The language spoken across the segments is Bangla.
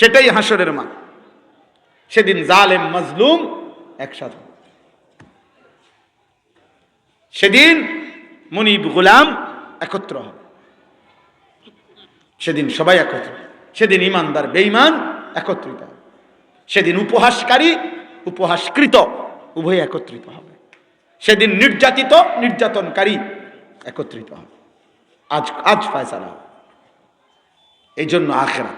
সেটাই হাসরের মাঠ। সেদিন জালেম, মাজলুম একসাথে। সেদিন মনিব গোলাম একত্র হবে। সেদিন সবাই একত্র। সেদিন ইমানদার, বেঈমান একত্রিত হবে। সেদিন উপহাসকারী, উপহাসকৃত উভয় একত্রিত হবে। সেদিন নির্যাতিত, নির্যাতনকারী একত্রিত হবে। আজ আজ ফয়সালা এই জন্য আখেরা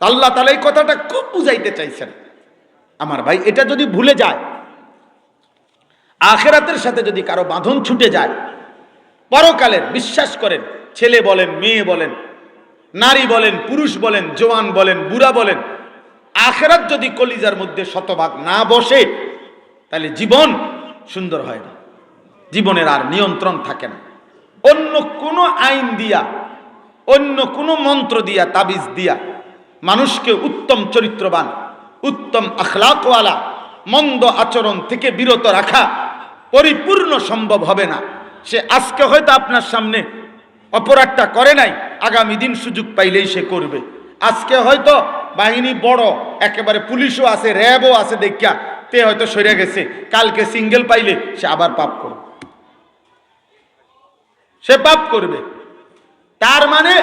আল্লাহ তালা এই কথাটা খুব বুঝাইতে চাইছেন। আমার ভাই, এটা যদি ভুলে যায়, আখেরাতের সাথে যদি কারও বাঁধন ছুটে যায়, পরকালের বিশ্বাস করেন, ছেলে বলেন, মেয়ে বলেন, নারী বলেন, পুরুষ বলেন, জোয়ান বলেন, বুড়া বলেন, আখেরাত যদি কলিজার মধ্যে শতভাগ না বসে, তাহলে জীবন সুন্দর হয় না। জীবনের আর নিয়ন্ত্রণ থাকে না। অন্য কোনো আইন দিয়া, অন্য কোনো মন্ত্র দিয়া, তাবিজ দিয়া মানুষকে উত্তম চরিত্রবান, উত্তম আখলাকওয়ালা, মন্দ আচরণ থেকে বিরত রাখা পরিপূর্ণ সম্ভব হবে না। সে আজকে হয়তো আপনার সামনে অপরাধটা করে নাই, আগামী দিন সুযোগ পাইলেই সে করবে। আজকে হয়তো বাহিনী বড়, একেবারে পুলিশও আছে, র্যাবও আছে দেখা তে হয়তো সরে গেছে। কালকে সিঙ্গেল পাইলে সে আবার পাপ করবে। সে পাপ করবে। তার মানে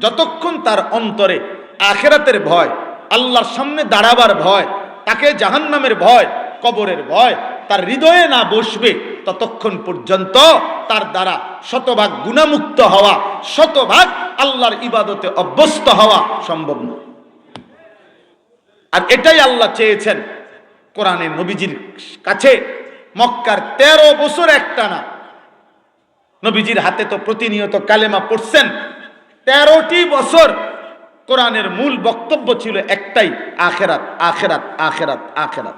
যতক্ষণ তার অন্তরে আখেরাতের ভয়, আল্লাহর সামনে দাঁড়াবার ভয়, তাকে জাহান্নামের ভয়, কবরের ভয়, তার হৃদয়ে না বসবে ততক্ষণ পর্যন্ত তার দ্বারা শতভাগ গুণামুক্ত হওয়া, শতভাগ আল্লাহর ইবাদতে অভ্যস্ত হওয়া সম্ভব নয়। আর এটাই আল্লাহ চেয়েছেন কোরআনে নবীজির কাছে। মক্কার তেরো বছর একটানা নবীজির হাতে তো প্রতিনিয়ত কালেমা পড়ছেন। তেরোটি বছর কোরআনের মূল বক্তব্য ছিল একটাই আখেরাত আখেরাত আখেরাত আখেরাত।